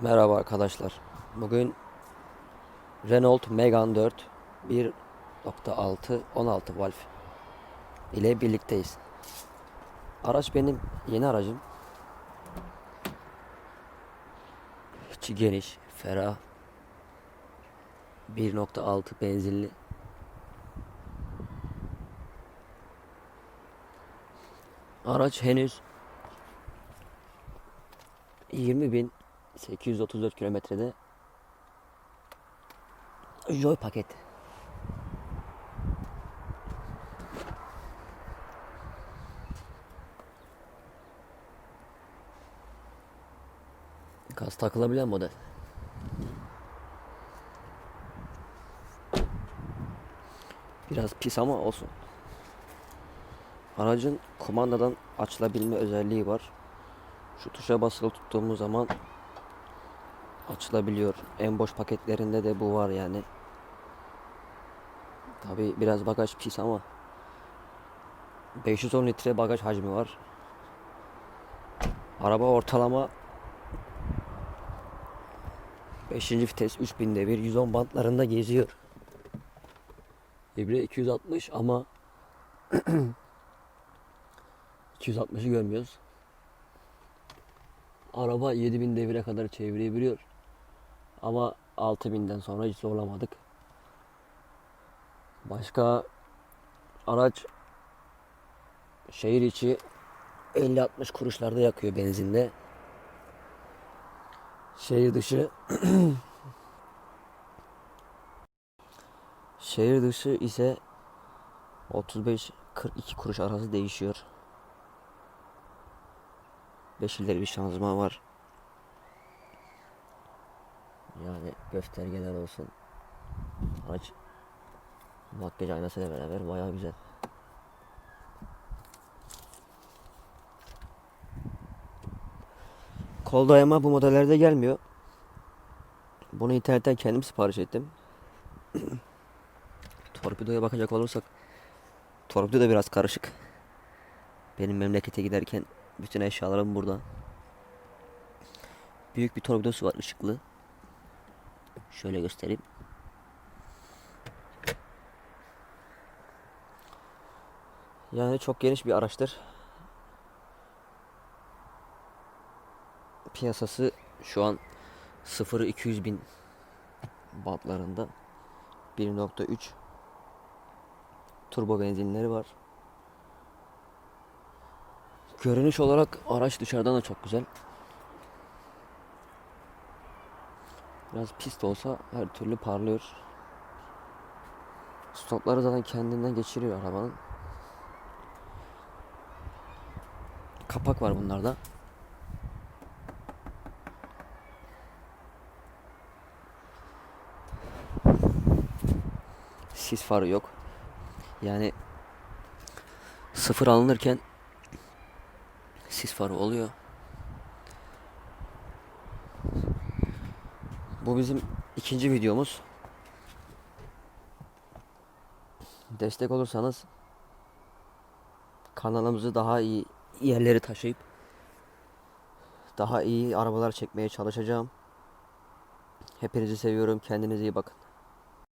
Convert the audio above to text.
Merhaba arkadaşlar. Bugün Renault Megane 4 1.6 16 valf ile birlikteyiz. Araç benim yeni aracım. İçi geniş, ferah. 1.6 benzinli. Araç henüz 20.834 kilometrede Joy paket. Gaz takılabilen model. Biraz pis ama olsun. Aracın kumandadan açılabilme özelliği var. Şu tuşa basılı tuttuğumuz zaman açılabiliyor. En boş paketlerinde de bu var yani. Tabi biraz bagaj pis ama 510 litre bagaj hacmi var. Araba ortalama 5. vites 3000 devir 110 bantlarında geziyor. İbre 260 ama 260'ı görmüyoruz. Araba 7000 devire kadar çevirebiliyor. Ama 6000'den sonra hiç zorlamadık. Başka araç şehir içi 50-60 kuruşlarda yakıyor benzinde. Şehir dışı şehir dışı ise 35-42 kuruş arası değişiyor. 5 ileri bir şanzıman var. Yani göstergeler olsun. Araç makyaj aynasıyla beraber bayağı güzel. Kol dayama bu modellerde gelmiyor. Bunu internetten kendim sipariş ettim. Torpidoya bakacak olursak torpido da biraz karışık. Benim memlekete giderken bütün eşyalarım burada. Büyük bir torpidosu var ışıklı. Şöyle göstereyim. Yani çok geniş bir araçtır. Piyasası şu an 0 200 bin bantlarında 1.3 turbo benzinleri var. Görünüş olarak araç dışarıdan da çok güzel. Biraz pist olsa her türlü parlıyor. Stopları zaten kendinden geçiriyor arabanın. Kapak var bunlarda. Sis farı yok. Yani sıfır alınırken sis farı oluyor. Bu bizim ikinci videomuz. Destek olursanız kanalımızı daha iyi yerleri taşıyıp daha iyi arabalar çekmeye çalışacağım. Hepinizi seviyorum. Kendinize iyi bakın.